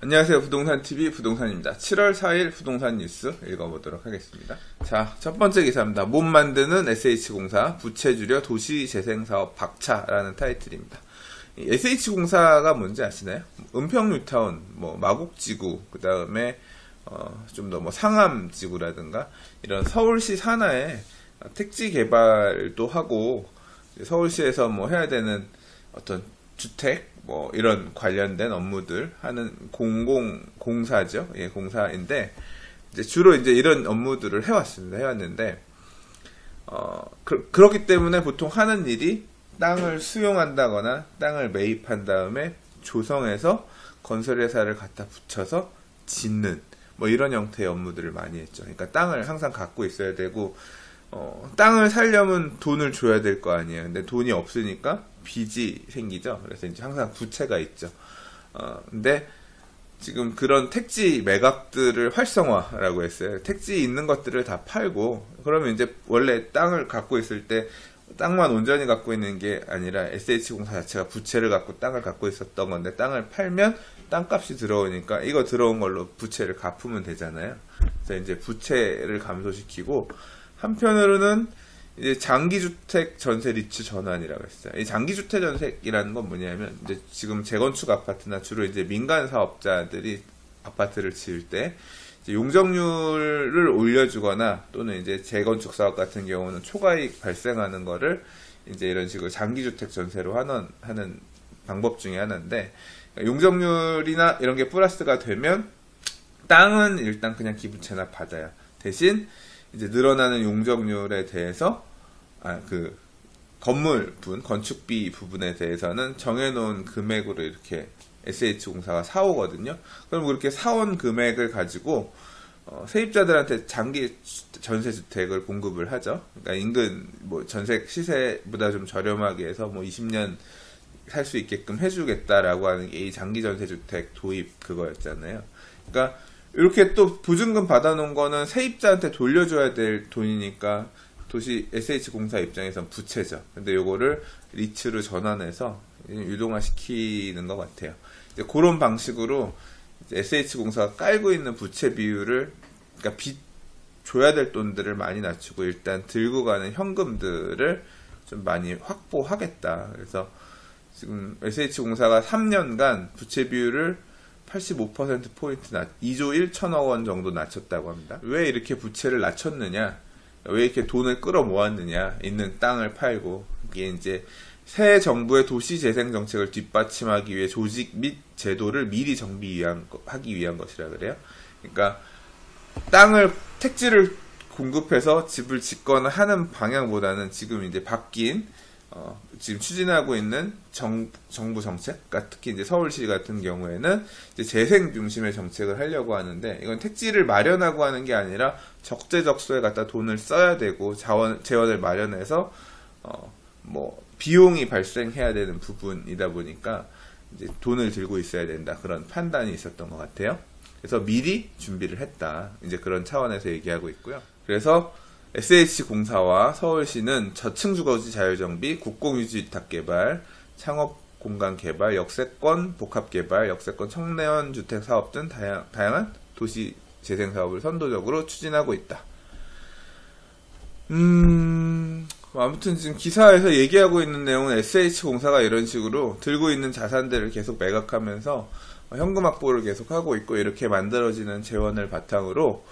안녕하세요. 부동산TV 부동산입니다. 7월 4일 부동산 뉴스 읽어보도록 하겠습니다. 자, 첫 번째 기사입니다. 못 만드는 SH공사 부채 줄여 도시재생사업 박차라는 타이틀입니다. SH공사가 뭔지 아시나요? 은평뉴타운, 뭐 마곡지구, 그 다음에 어, 좀 더 뭐 상암지구라든가 이런 서울시 산하에 택지 개발도 하고 서울시에서 뭐 해야 되는 어떤 주택 뭐 이런 관련된 업무들 하는 공공 공사죠. 예, 공사인데 이제 주로 이제 이런 업무들을 해왔습니다. 해왔는데 어 그, 그렇기 때문에 보통 하는 일이 땅을 수용한다거나 땅을 매입한 다음에 조성해서 건설회사를 갖다 붙여서 짓는 뭐 이런 형태의 업무들을 많이 했죠. 그러니까 땅을 항상 갖고 있어야 되고 어, 땅을 살려면 돈을 줘야 될 거 아니에요. 근데 돈이 없으니까 빚이 생기죠. 그래서 이제 항상 부채가 있죠. 어, 근데 지금 그런 택지 매각들을 활성화라고 했어요. 택지 있는 것들을 다 팔고, 그러면 이제 원래 땅을 갖고 있을 때 땅만 온전히 갖고 있는 게 아니라 SH공사 자체가 부채를 갖고 땅을 갖고 있었던 건데 땅을 팔면 땅값이 들어오니까 이거 들어온 걸로 부채를 갚으면 되잖아요. 그래서 이제 부채를 감소시키고 한편으로는 이제 장기주택 전세 리츠 전환이라고 했어요. 이 장기주택 전세이라는 건 뭐냐면 이제 지금 재건축 아파트나 주로 이제 민간 사업자들이 아파트를 지을 때 용적률을 올려주거나 또는 이제 재건축 사업 같은 경우는 초과이익 발생하는 거를 이제 이런 식으로 장기주택 전세로 하는 하는 방법 중에 하나인데 용적률이나 이런 게 플러스가 되면 땅은 일단 그냥 기부채나 받아요. 대신 이제 늘어나는 용적률에 대해서 아, 그 건물 분, 건축비 부분에 대해서는 정해놓은 금액으로 이렇게 SH공사가 사오거든요. 그럼 그렇게 사온 금액을 가지고 어, 세입자들한테 장기 전세 주택을 공급을 하죠. 그러니까 인근 뭐 전세 시세보다 좀 저렴하게 해서 뭐 20년 살 수 있게끔 해주겠다라고 하는 게 이 장기 전세 주택 도입 그거였잖아요. 그러니까 이렇게 또 보증금 받아놓은 거는 세입자한테 돌려줘야 될 돈이니까 도시 SH공사 입장에선 부채죠. 근데 요거를 리츠로 전환해서 유동화 시키는 것 같아요. 이제 그런 방식으로 SH공사가 깔고 있는 부채 비율을, 그러니까 빚 줘야 될 돈들을 많이 낮추고 일단 들고 가는 현금들을 좀 많이 확보하겠다. 그래서 지금 SH공사가 3년간 부채 비율을 85%포인트 낮, 2조 1천억 원 정도 낮췄다고 합니다. 왜 이렇게 부채를 낮췄느냐? 왜 이렇게 돈을 끌어 모았느냐? 있는 땅을 팔고, 이게 이제 새 정부의 도시 재생 정책을 뒷받침하기 위해 조직 및 제도를 미리 정비하기 위한 것이라 그래요. 그러니까 땅을 택지를 공급해서 집을 짓거나 하는 방향보다는 지금 이제 바뀐 어, 지금 추진하고 있는 정, 정부 정책, 그러니까 특히 이제 서울시 같은 경우에는 재생 중심의 정책을 하려고 하는데 이건 택지를 마련하고 하는 게 아니라 적재적소에 갖다 돈을 써야 되고 자원 재원을 마련해서 어, 뭐 비용이 발생해야 되는 부분이다 보니까 이제 돈을 들고 있어야 된다 그런 판단이 있었던 것 같아요. 그래서 미리 준비를 했다 이제 그런 차원에서 얘기하고 있고요. 그래서 SH공사와 서울시는 저층 주거지 자율정비, 국공유지 위탁 개발, 창업 공간 개발, 역세권 복합 개발, 역세권 청내원 주택 사업 등 다양, 다양 한 도시 재생 사업을 선도적으로 추진하고 있다. 음, 아무튼 지금 기사에서 얘기하고 있는 내용은 SH공사가 이런 식으로 들고 있는 자산들을 계속 매각하면서 현금 확보를 계속 하고 있고 이렇게 만들어지는 재원을 바탕으로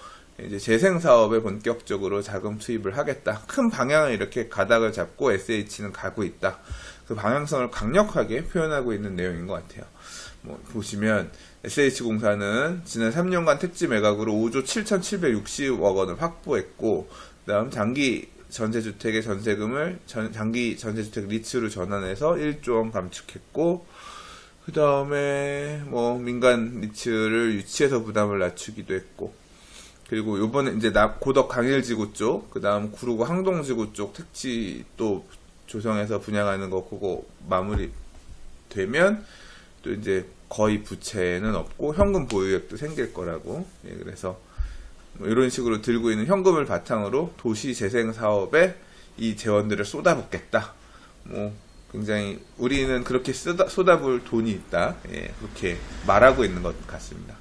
이제 재생 사업에 본격적으로 자금 투입을 하겠다. 큰 방향을 이렇게 가닥을 잡고 SH는 가고 있다. 그 방향성을 강력하게 표현하고 있는 내용인 것 같아요. 뭐 보시면 SH공사는 지난 3년간 택지 매각으로 5조 7,760억 원을 확보했고, 그다음 장기 전세주택의 전세금을 전, 장기 전세주택 리츠로 전환해서 1조 원 감축했고, 그 다음에 뭐 민간 리츠를 유치해서 부담을 낮추기도 했고, 그리고 요번에 이제 나 고덕 강일지구 쪽, 그 다음 구루구 항동지구 쪽 택지 또 조성해서 분양하는 거 그거 마무리 되면 또 이제 거의 부채는 없고 현금 보유액도 생길 거라고. 예, 그래서 뭐 이런 식으로 들고 있는 현금을 바탕으로 도시 재생 사업에 이 재원들을 쏟아붓겠다. 뭐 굉장히 우리는 그렇게 쓰다, 쏟아부을 돈이 있다. 예, 그렇게 말하고 있는 것 같습니다.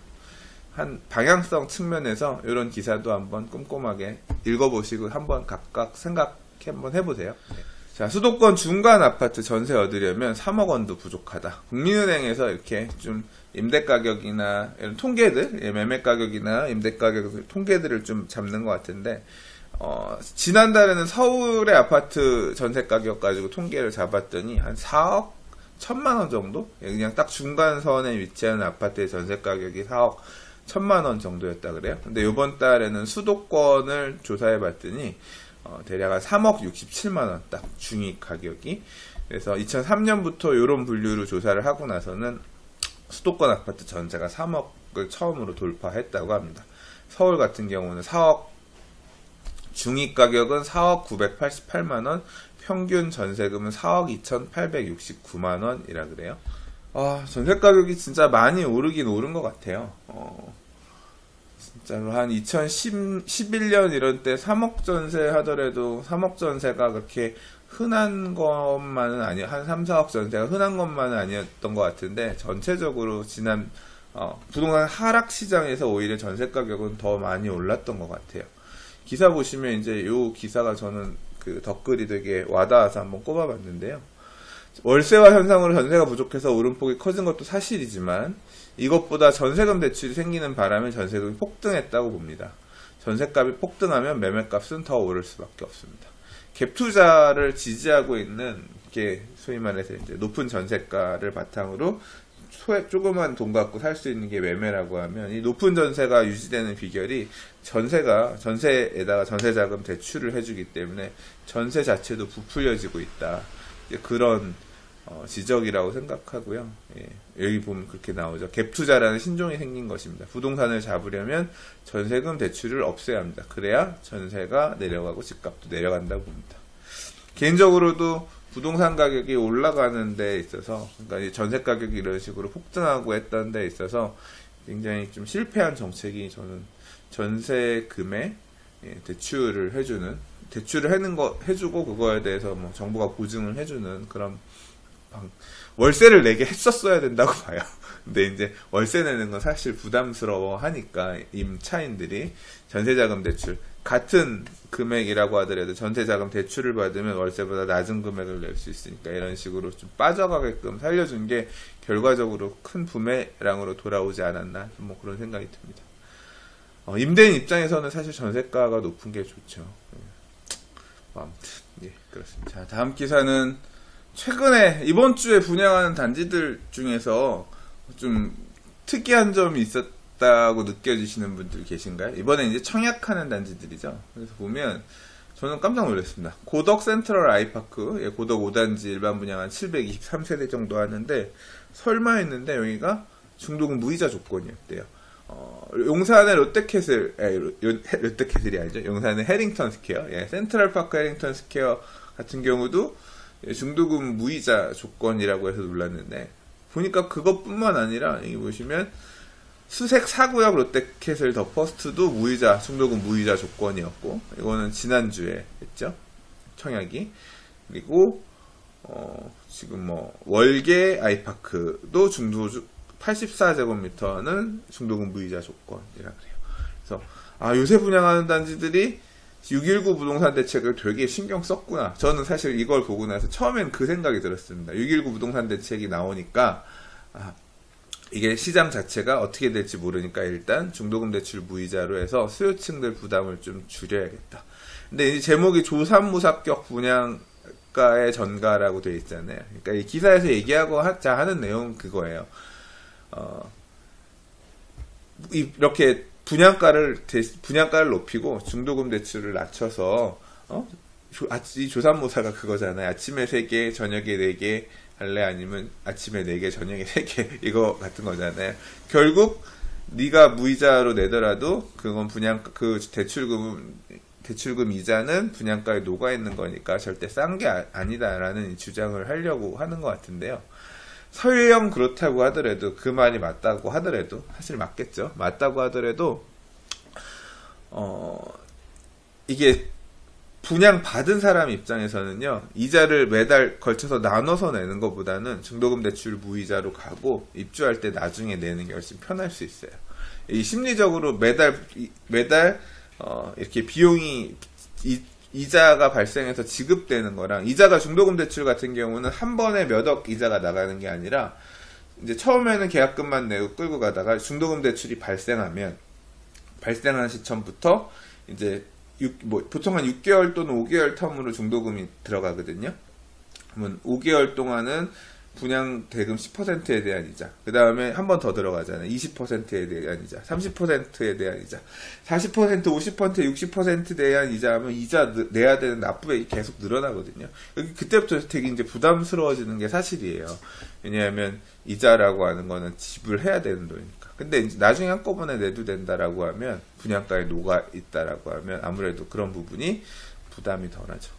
한 방향성 측면에서 이런 기사도 한번 꼼꼼하게 읽어보시고 한번 각각 생각해 한번 해보세요. 네. 자, 수도권 중간 아파트 전세 얻으려면 3억 원도 부족하다. 국민은행에서 이렇게 좀 임대 가격이나 이런 통계들, 예, 매매 가격이나 임대 가격 통계들을 좀 잡는 것 같은데, 어, 지난달에는 서울의 아파트 전세 가격 가지고 통계를 잡았더니 한 4억 천만 원 정도? 예, 그냥 딱 중간선에 위치하는 아파트의 전세 가격이 4억 천만 원 정도였다 그래요. 근데 이번 달에는 수도권을 조사해 봤더니 어, 대략 한 3억 67만 원 딱 중위 가격이 그래서 2003년부터 이런 분류로 조사를 하고 나서는 수도권 아파트 전체가 3억을 처음으로 돌파했다고 합니다. 서울 같은 경우는 4억 중위 가격은 4억 988만 원, 평균 전세금은 4억 2,869만 원이라 그래요. 아, 전세 가격이 진짜 많이 오르긴 오른 것 같아요. 어, 진짜로 한 2011년 이런 때 3억 전세 하더라도 3억 전세가 그렇게 흔한 것만은 아니, 한 3, 4억 전세가 흔한 것만은 아니었던 것 같은데, 전체적으로 지난, 어, 부동산 하락 시장에서 오히려 전세 가격은 더 많이 올랐던 것 같아요. 기사 보시면 이제 요 기사가 저는 그 댓글이 되게 와닿아서 한번 꼽아봤는데요. 월세화 현상으로 전세가 부족해서 오름폭이 커진 것도 사실이지만 이것보다 전세금 대출이 생기는 바람에 전세금이 폭등했다고 봅니다. 전세값이 폭등하면 매매값은 더 오를 수밖에 없습니다. 갭 투자를 지지하고 있는 게 소위 말해서 이제 높은 전세가를 바탕으로 조그만 돈 갖고 살 수 있는 게 매매라고 하면 이 높은 전세가 유지되는 비결이 전세가 전세에다가 전세자금 대출을 해주기 때문에 전세 자체도 부풀려지고 있다. 그런 어, 지적이라고 생각하고요. 예, 여기 보면 그렇게 나오죠. 갭 투자라는 신종이 생긴 것입니다. 부동산을 잡으려면 전세금 대출을 없애야 합니다. 그래야 전세가 내려가고 집값도 내려간다고 봅니다. 개인적으로도 부동산 가격이 올라가는 데 있어서, 그러니까 전세 가격이 이런 식으로 폭등하고 했던 데 있어서 굉장히 좀 실패한 정책이 저는 전세금에 예, 대출을 해주는 대출을 해는 거 해주고 그거에 대해서 뭐 정부가 보증을 해주는 그런 월세를 내게 했었어야 된다고 봐요. 근데 이제 월세 내는 건 사실 부담스러워 하니까 임차인들이 전세자금 대출 같은 금액이라고 하더라도 전세자금 대출을 받으면 월세보다 낮은 금액을 낼 수 있으니까 이런 식으로 좀 빠져가게끔 살려준 게 결과적으로 큰 부메랑으로 돌아오지 않았나 뭐 그런 생각이 듭니다. 어, 임대인 입장에서는 사실 전세가가 높은 게 좋죠. 뭐 아무튼 예 그렇습니다. 자 다음 기사는 최근에 이번 주에 분양하는 단지들 중에서 좀 특이한 점이 있었다고 느껴지시는 분들 계신가요? 이번에 이제 청약하는 단지들이죠. 그래서 보면 저는 깜짝 놀랐습니다. 고덕 센트럴 아이파크, 예, 고덕 5단지 일반 분양한 723세대 정도 하는데 설마 했는데 여기가 중도금 무이자 조건이었대요. 어, 용산의 롯데캐슬, 예, 롯데캐슬이 아니죠. 용산의 해링턴 스퀘어, 예, 센트럴파크 해링턴 스퀘어 같은 경우도 예, 중도금 무이자 조건이라고 해서 놀랐는데 보니까 그것뿐만 아니라 여기 보시면 수색 사구역 롯데캐슬 더 퍼스트도 무이자 중도금 무이자 조건이었고 이거는 지난주에 했죠 청약이 그리고 어, 지금 뭐 월계 아이파크도 중도 84제곱미터는 중도금 무이자 조건이라 그래요. 그래서 아 요새 분양하는 단지들이 619 부동산 대책을 되게 신경 썼구나. 저는 사실 이걸 보고 나서 처음엔 그 생각이 들었습니다. 619 부동산 대책이 나오니까 아, 이게 시장 자체가 어떻게 될지 모르니까 일단 중도금 대출 무이자로 해서 수요층들 부담을 좀 줄여야겠다. 근데 이 제목이 조삼무사격 분양가의 전가라고 되어 있잖아요. 그러니까 이 기사에서 얘기하고 하자 하는 내용 그거예요. 어, 이렇게 분양가를 분양가를 높이고 중도금 대출을 낮춰서 어? 이 조산모사가 그거잖아요. 아침에 3개, 저녁에 4개 할래 아니면 아침에 4개, 저녁에 3개 이거 같은 거잖아요. 결국 네가 무이자로 내더라도 그건 분양 그 대출금 대출금 이자는 분양가에 녹아 있는 거니까 절대 싼 게 아, 아니다라는 주장을 하려고 하는 것 같은데요. 설령 그렇다고 하더라도 그 말이 맞다고 하더라도 사실 맞겠죠. 맞다고 하더라도 어 이게 분양 받은 사람 입장에서는요, 이자를 매달 걸쳐서 나눠서 내는 것보다는 중도금 대출 무이자로 가고 입주할 때 나중에 내는 게 훨씬 편할 수 있어요. 이 심리적으로 매달 매달 어, 이렇게 비용이 이, 이자가 발생해서 지급되는 거랑 이자가 중도금 대출 같은 경우는 한 번에 몇 억 이자가 나가는 게 아니라 이제 처음에는 계약금만 내고 끌고 가다가 중도금 대출이 발생하면 발생한 시점부터 이제 6, 뭐 보통 한 6개월 또는 5개월 텀으로 중도금이 들어가거든요. 그러면 5개월 동안은 분양 대금 10%에 대한 이자, 그 다음에 한 번 더 들어가잖아요. 20%에 대한 이자, 30%에 대한 이자, 40%, 50%, 60%에 대한 이자 하면 이자 내야 되는 납부액이 계속 늘어나거든요. 그때부터 되게 이제 부담스러워지는 게 사실이에요. 왜냐하면 이자라고 하는 거는 지불해야 되는 돈이니까. 근데 나중에 한꺼번에 내도 된다라고 하면 분양가에 녹아 있다라고 하면 아무래도 그런 부분이 부담이 덜하죠.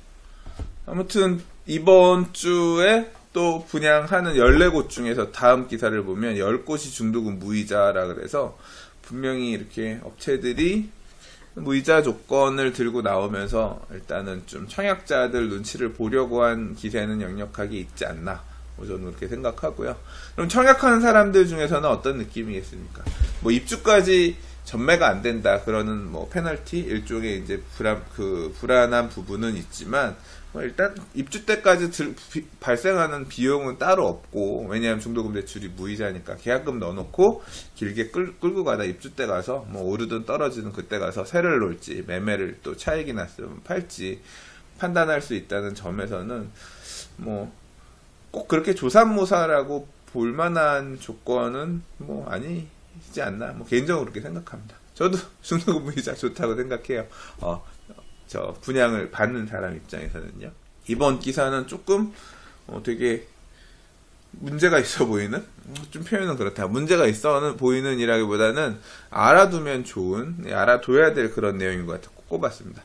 아무튼 이번 주에 또 분양하는 14곳 중에서 다음 기사를 보면 10곳이 중도금 무이자라 그래서 분명히 이렇게 업체들이 무이자 조건을 들고 나오면서 일단은 좀 청약자들 눈치를 보려고 한 기세는 역력하게 있지 않나. 뭐 저는 그렇게 생각하고요. 그럼 청약하는 사람들 중에서는 어떤 느낌이겠습니까? 뭐 입주까지 전매가 안 된다 그러는 뭐 페널티 일종의 이제 불안 그 불안한 부분은 있지만 뭐 일단 입주 때까지 들, 비, 발생하는 비용은 따로 없고 왜냐하면 중도금 대출이 무이자니까 계약금 넣어놓고 길게 끌, 끌고 가다 입주 때 가서 뭐 오르든 떨어지든 그때 가서 세를 놓을지 매매를 또 차익이 났으면 팔지 판단할 수 있다는 점에서는 뭐 꼭 그렇게 조삼모사라고 볼만한 조건은 뭐 아니 지 않나 뭐 개인적으로 그렇게 생각합니다. 저도 중도금 무이자 좋다고 생각해요. 어, 저 분양을 받는 사람 입장에서는요. 이번 기사는 조금 어, 되게 문제가 있어 보이는 좀 표현은 그렇다. 문제가 있어 보이는 이라기보다는 알아두면 좋은 네, 알아둬야 될 그런 내용인 것 같아 꼽았습니다.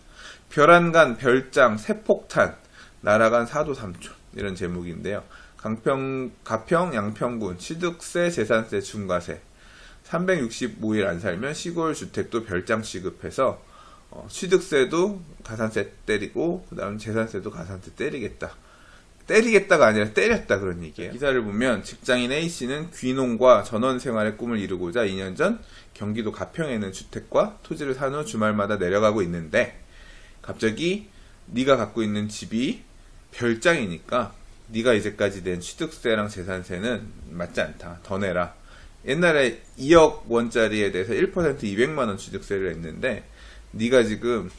별안간 별장 세폭탄 날아간 사도 삼촌 이런 제목인데요. 강평 가평 양평군 취득세 재산세 중과세 365일 안 살면 시골 주택도 별장 취급해서 어, 취득세도 가산세 때리고 그다음 재산세도 가산세 때리겠다. 때리겠다가 아니라 때렸다 그런 얘기예요. 기사를 보면 직장인 A 씨는 귀농과 전원 생활의 꿈을 이루고자 2년 전 경기도 가평에 있는 주택과 토지를 산 후 주말마다 내려가고 있는데 갑자기 네가 갖고 있는 집이 별장이니까 네가 이제까지 낸 취득세랑 재산세는 맞지 않다. 더 내라. 옛날에 2억 원짜리에 대해서 1% 200만 원 취득세를 했는데 네가 지금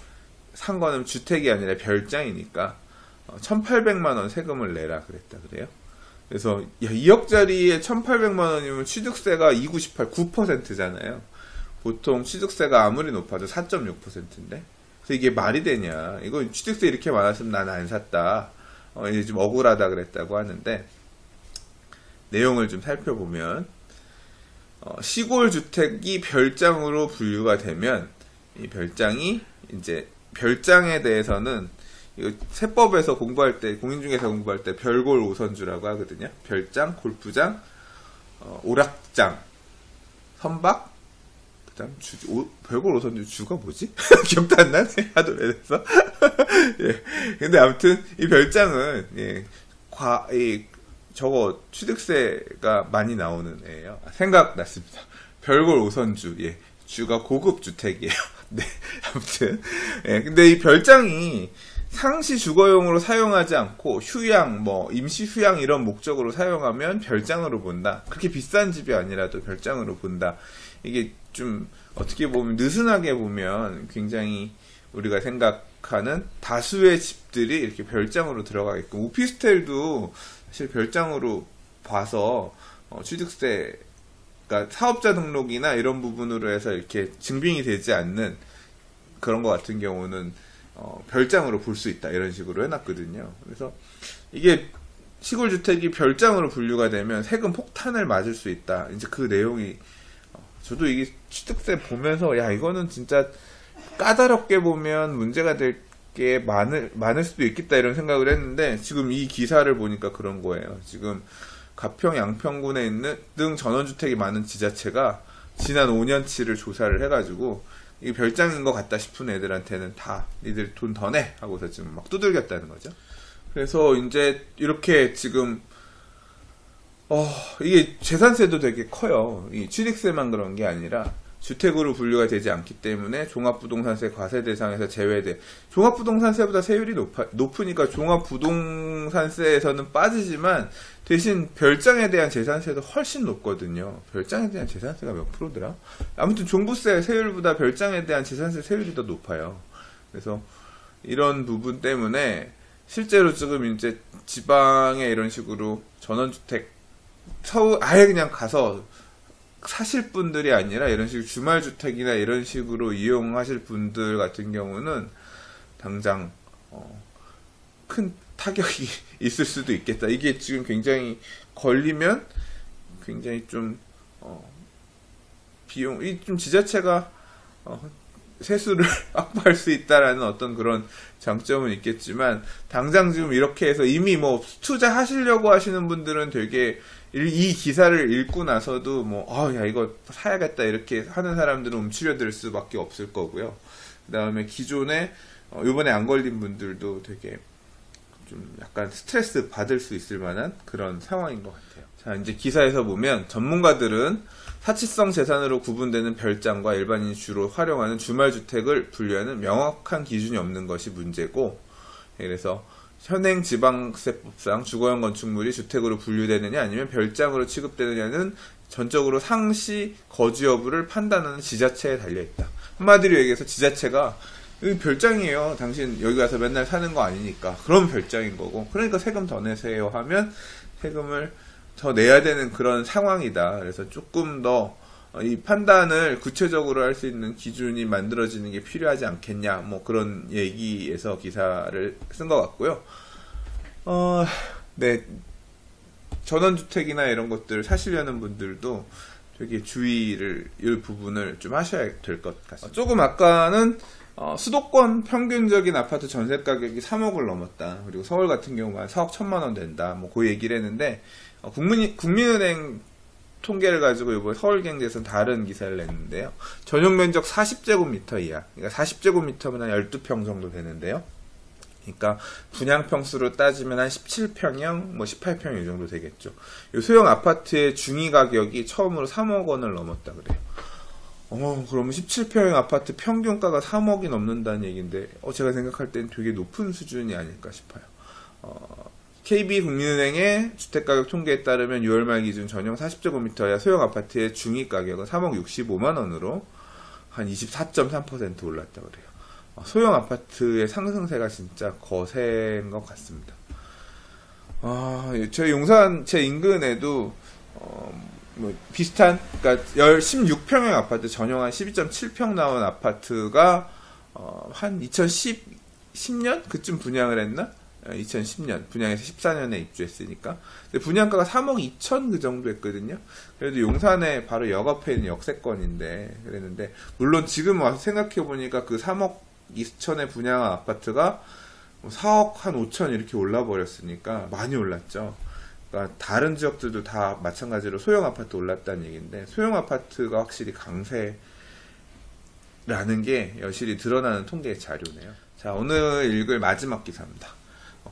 산 거는 주택이 아니라 별장이니까 1,800만 어, 원 세금을 내라 그랬다 그래요. 그래서 야, 2억짜리에 1,800만 원이면 취득세가 298 9%잖아요. 보통 취득세가 아무리 높아도 4.6%인데. 그래서 이게 말이 되냐? 이거 취득세 이렇게 많았으면 난 안 샀다. 어, 이제 좀 억울하다 그랬다고 하는데 내용을 좀 살펴보면 어, 시골 주택이 별장으로 분류가 되면 이 별장이 이제 별장에 대해서는 세법에서 공부할 때 공인중개사 공부할 때 별골 오선주라고 하거든요. 별장, 골프장, 어, 오락장, 선박, 그다음 주 오, 별골 오선주 주가 뭐지? 기억도 안 나네. 하도 오래돼서. 예. 근데 아무튼 이 별장은 예. 과, 이 저거 취득세가 많이 나오는 애예요. 생각났습니다. 별골 오선주. 예. 주가 고급 주택이에요. 네, 아무튼. 예, 근데 이 별장이 상시 주거용으로 사용하지 않고 휴양, 뭐 임시 휴양 이런 목적으로 사용하면 별장으로 본다. 그렇게 비싼 집이 아니라도 별장으로 본다. 이게 좀 어떻게 보면 느슨하게 보면 굉장히 우리가 생각하는 다수의 집들이 이렇게 별장으로 들어가게끔 오피스텔도 사실 별장으로 봐서 어, 취득세 그러니까 사업자 등록이나 이런 부분으로 해서 이렇게 증빙이 되지 않는 그런 것 같은 경우는 어, 별장으로 볼 수 있다 이런 식으로 해놨거든요. 그래서 이게 시골 주택이 별장으로 분류가 되면 세금 폭탄을 맞을 수 있다. 이제 그 내용이 어, 저도 이게 취득세 보면서 야 이거는 진짜 까다롭게 보면 문제가 될 게 많을 많을 수도 있겠다 이런 생각을 했는데 지금 이 기사를 보니까 그런 거예요. 지금 가평, 양평군에 있는 등 전원주택이 많은 지자체가 지난 5년치를 조사를 해가지고 이게 별장인 것 같다 싶은 애들한테는 다 니들 돈 더 내 하고서 지금 막 두들겼다는 거죠. 그래서 이제 이렇게 지금 어 이게 재산세도 되게 커요. 이 취득세만 그런 게 아니라 주택으로 분류가 되지 않기 때문에 종합부동산세 과세 대상에서 제외돼. 종합부동산세보다 세율이 높아, 높으니까 종합부동산세에서는 빠지지만 대신 별장에 대한 재산세도 훨씬 높거든요. 별장에 대한 재산세가 몇 프로더라? 아무튼 종부세 세율보다 별장에 대한 재산세 세율이 더 높아요. 그래서 이런 부분 때문에 실제로 지금 이제 지방에 이런 식으로 전원주택 서울 아예 그냥 가서 사실 분들이 아니라 이런 식으로 주말 주택이나 이런 식으로 이용하실 분들 같은 경우는 당장 어, 큰 타격이 있을 수도 있겠다. 이게 지금 굉장히 걸리면 굉장히 좀 어, 비용 이 좀 지자체가 어, 세수를 확보할 수 있다라는 어떤 그런 장점은 있겠지만 당장 지금 이렇게 해서 이미 뭐 투자하시려고 하시는 분들은 되게 이 기사를 읽고 나서도 뭐, 아, 야, 이거 사야겠다. 이렇게 하는 사람들은 움츠려들 수밖에 없을 거고요. 그 다음에 기존에, 어, 요번에 안 걸린 분들도 되게 좀 약간 스트레스 받을 수 있을 만한 그런 상황인 것 같아요. 자, 이제 기사에서 보면 전문가들은 사치성 재산으로 구분되는 별장과 일반인이 주로 활용하는 주말주택을 분류하는 명확한 기준이 없는 것이 문제고, 그래서 현행 지방세법상 주거용 건축물이 주택으로 분류되느냐 아니면 별장으로 취급되느냐는 전적으로 상시 거주 여부를 판단하는 지자체에 달려있다. 한마디로 얘기해서 지자체가 별장이에요. 당신 여기 가서 맨날 사는 거 아니니까. 그럼 별장인 거고. 그러니까 세금 더 내세요 하면 세금을 더 내야 되는 그런 상황이다. 그래서 조금 더 이 판단을 구체적으로 할 수 있는 기준이 만들어지는 게 필요하지 않겠냐, 뭐 그런 얘기에서 기사를 쓴 것 같고요. 어, 네. 전원주택이나 이런 것들 사시려는 분들도 되게 주의를, 이 부분을 좀 하셔야 될 것 같습니다. 조금 아까는 어, 수도권 평균적인 아파트 전세 가격이 3억을 넘었다. 그리고 서울 같은 경우는 4억 1천만 원 된다. 뭐 그 얘기를 했는데 어, 국민 국민은행 통계를 가지고 이번 서울경제에서는 다른 기사를 냈는데요. 전용 면적 40제곱미터 이하, 그러니까 40제곱미터면 한 12평 정도 되는데요. 그러니까 분양 평수로 따지면 한 17평형, 뭐 18평 이 정도 되겠죠. 이 소형 아파트의 중위 가격이 처음으로 3억 원을 넘었다 그래요. 어, 그러면 17평형 아파트 평균가가 3억이 넘는다는 얘기인데, 어, 제가 생각할 땐 되게 높은 수준이 아닐까 싶어요. 어, KB국민은행의 주택가격 통계에 따르면 6월 말 기준 전용 40제곱미터야 소형 아파트의 중위 가격은 3억 65만 원으로 한 24.3% 올랐다 그래요. 어, 소형 아파트의 상승세가 진짜 거센 것 같습니다. 아, 저희 용산 제 인근에도 어, 뭐 비슷한 그러니까 16평형 아파트 전용 한 12.7평 나온 아파트가 어, 한 2010, 10년 그쯤 분양을 했나? 2010년 분양해서 14년에 입주했으니까 분양가가 3억 2천 그 정도 했거든요. 그래도 용산에 바로 역 앞에 있는 역세권인데 그랬는데 물론 지금 와서 생각해 보니까 그 3억 2천에 분양한 아파트가 4억 뭐한 5천 이렇게 올라 버렸으니까 많이 올랐죠. 그러니까 다른 지역들도 다 마찬가지로 소형 아파트 올랐다는 얘기인데 소형 아파트가 확실히 강세라는 게 여실히 드러나는 통계 자료네요. 자 오늘 읽을 마지막 기사입니다.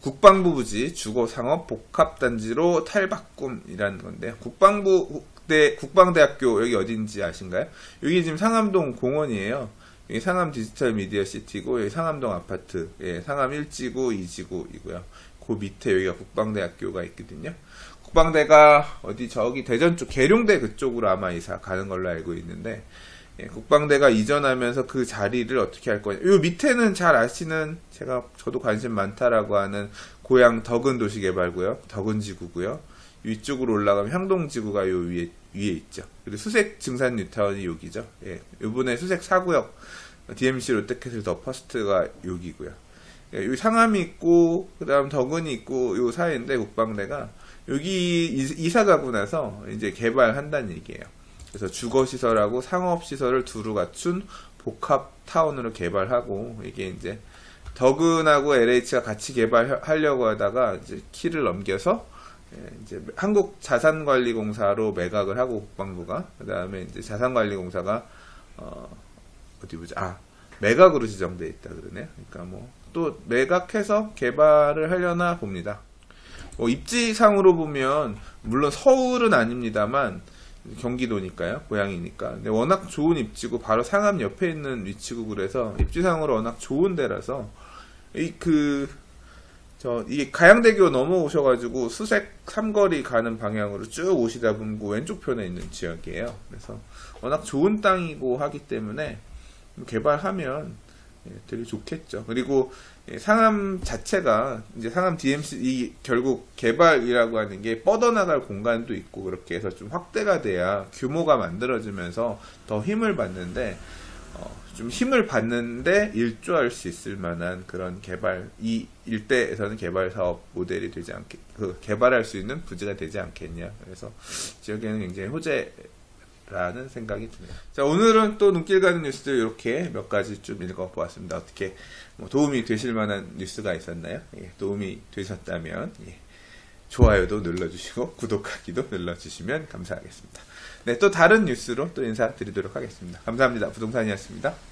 국방부 부지 주거 상업 복합 단지로 탈바꿈이라는 건데요. 국방부 대 국방대학교 여기 어딘지 아신가요? 여기 지금 상암동 공원이에요. 여기 상암 디지털 미디어 시티고 여기 상암동 아파트, 예, 상암 1지구, 2지구이고요. 그 밑에 여기가 국방대학교가 있거든요. 국방대가 어디 저기 대전 쪽 계룡대 그쪽으로 아마 이사 가는 걸로 알고 있는데 예, 국방대가 이전하면서 그 자리를 어떻게 할 거냐. 요 밑에는 잘 아시는 제가 저도 관심 많다라고 하는 고향 덕은 도시개발구요, 덕은 지구고요. 위쪽으로 올라가면 향동지구가 요 위에 위에 있죠. 그리고 수색 증산 뉴타운이 여기죠. 예, 요번에 수색 사구역 DMC 롯데캐슬 더 퍼스트가 여기고요. 예, 여기 상암이 있고 그다음 덕은이 있고 요 사이인데 국방대가 여기 이사 가고 나서 이제 개발한다는 얘기예요. 그래서 주거 시설하고 상업 시설을 두루 갖춘 복합 타운으로 개발하고 이게 이제 덕은하고 LH가 같이 개발하려고 하다가 이제 키를 넘겨서 예, 이제 한국 자산관리공사로 매각을 하고 국방부가 그 다음에 이제 자산관리공사가 어 어디 보자. 아, 매각으로 지정돼 있다 그러네요. 그러니까 뭐 또 매각해서 개발을 하려나 봅니다. 뭐 입지상으로 보면 물론 서울은 아닙니다만 경기도니까요, 고향이니까. 근데 워낙 좋은 입지고 바로 상암 옆에 있는 위치고 그래서 입지상으로 워낙 좋은 데라서 이 그 저 이게 가양대교 넘어오셔가지고 수색 삼거리 가는 방향으로 쭉 오시다 보면 그 왼쪽 편에 있는 지역이에요. 그래서 워낙 좋은 땅이고 하기 때문에 개발하면 예, 되게 좋겠죠. 그리고 예, 상암 자체가 이제 상암 DMC 이 결국 개발이라고 하는 게 뻗어나갈 공간도 있고 그렇게 해서 좀 확대가 돼야 규모가 만들어지면서 더 힘을 받는데 어, 좀 힘을 받는데 일조할 수 있을 만한 그런 개발 이 일대에서는 개발 사업 모델이 되지 않게 그 개발할 수 있는 부지가 되지 않겠냐. 그래서 지역에는 굉장히 호재 라는 생각이 드네요. 자, 오늘은 또 눈길 가는 뉴스들 이렇게 몇 가지 좀 읽어보았습니다. 어떻게 뭐 도움이 되실 만한 뉴스가 있었나요? 예, 도움이 되셨다면, 예, 좋아요도 눌러주시고, 구독하기도 눌러주시면 감사하겠습니다. 네, 또 다른 뉴스로 또 인사드리도록 하겠습니다. 감사합니다. 부동산이었습니다.